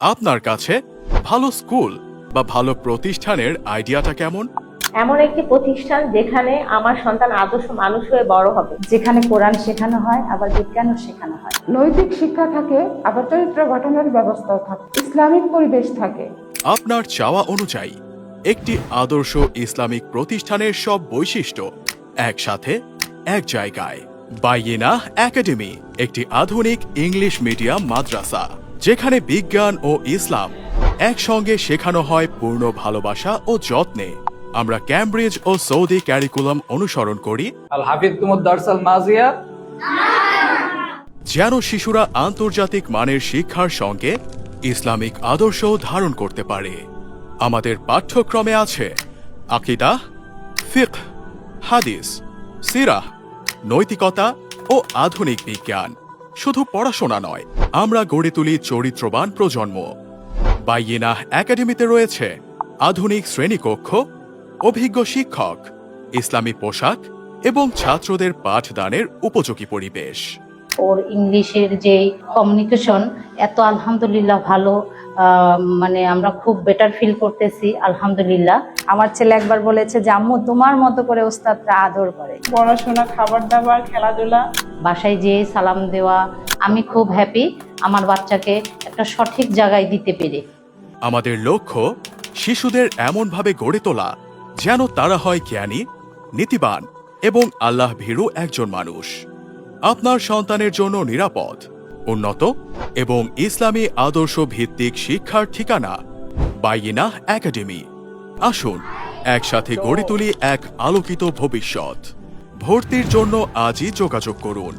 আপনার কাছে ভালো স্কুল বা ভালো প্রতিষ্ঠানের আইডিয়াটা কেমন? এমন একটি প্রতিষ্ঠান যেখানে আমার সন্তান আদর্শ মানুষ হয়ে বড় হবে। যেখানে কোরআন শেখানো হয় আবার বিজ্ঞানও শেখানো হয়। নৈতিক শিক্ষা থাকে আবার চরিত্র গঠনের ব্যবস্থাও থাকে ইসলামিক পরিবেশ থাকে। আপনার চাওয়া অনুযায়ী একটি আদর্শ ইসলামিক প্রতিষ্ঠানের সব বৈশিষ্ট্য একসাথে এক জায়গায়। বাইয়েনা একাডেমি একটি আধুনিক ইংলিশ মিডিয়াম মাদ্রাসা। যেখানে বিজ্ঞান ও ইসলাম একসঙ্গে শেখানো হয় পূর্ণ ভালোবাসা ও যত্নে। আমরা ক্যামব্রিজ ও সৌদি ক্যারিকুলাম অনুসরণ করি। আল হাফিজ দারসাল মাজিয়া। যেন শিশুরা আন্তর্জাতিক মানের শিক্ষার সঙ্গে ইসলামিক আদর্শ ধারণ করতে পারে। আমাদের পাঠ্যক্রমে আছে আকিদা ফিক হাদিস সিরাহ নৈতিকতা ও আধুনিক বিজ্ঞান। শুধু পড়াশোনা নয়, আমরা গড়ে তুলি চরিত্রবান প্রজন্ম। বাইয়েনা একাডেমিতে রয়েছে আধুনিক শ্রেণীকক্ষ, অভিজ্ঞ শিক্ষক, ইসলামী পোশাক এবং ছাত্রদের পাঠদানের উপযোগী পরিবেশ। ওর ইংলিশের যে কমিউনিকেশন এত আলহামদুলিল্লাহ ভালো। মানে আমরা খুব বেটার ফিল করতেছি আলহামদুলিল্লাহ। আমার ছেলে একবার বলেছে যে আম্মু তোমার মতো করে ওস্তাদরা আদর করে। পড়াশোনা খাবার দাবার খেলাধুলা। বাসায় যেয়ে সালাম দেওয়া আমি খুব হ্যাপি আমার বাচ্চাকে একটা সঠিক জায়গায় দিতে পেরে। আমাদের লক্ষ্য শিশুদের এমনভাবে গড়ে তোলা যেন তারা হয় জ্ঞানী নীতিবান এবং আল্লাহ ভীরু একজন মানুষ। আপনার সন্তানের জন্য নিরাপদ। উন্নত এবং ইসলামী আদর্শ ভিত্তিক শিক্ষার ঠিকানা বাইনা একাডেমি। আসুন, একসাথে গড়ে তুলি এক আলোকিত ভবিষ্যৎ। ভর্তির জন্য আজই যোগাযোগ করুন।